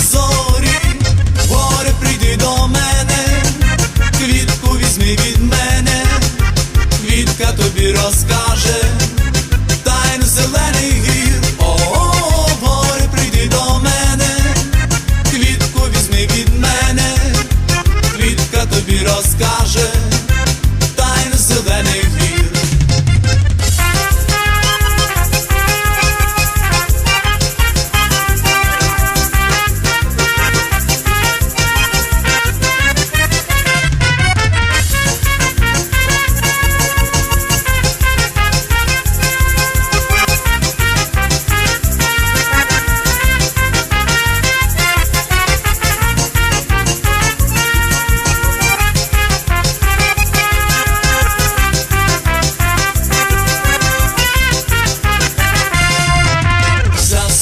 зорі, горе прийди до мене, квітку візьми від мене, квітка тобі розкаже, тайну зелений гір, о, горе прийди до мене, квітку візьми від мене, квітка тобі розкаже.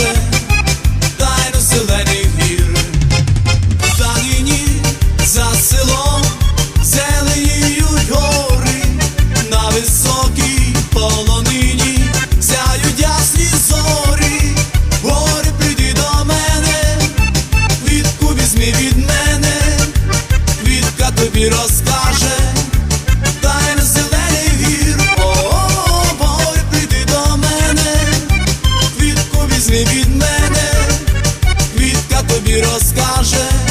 answer. tobie rozkażę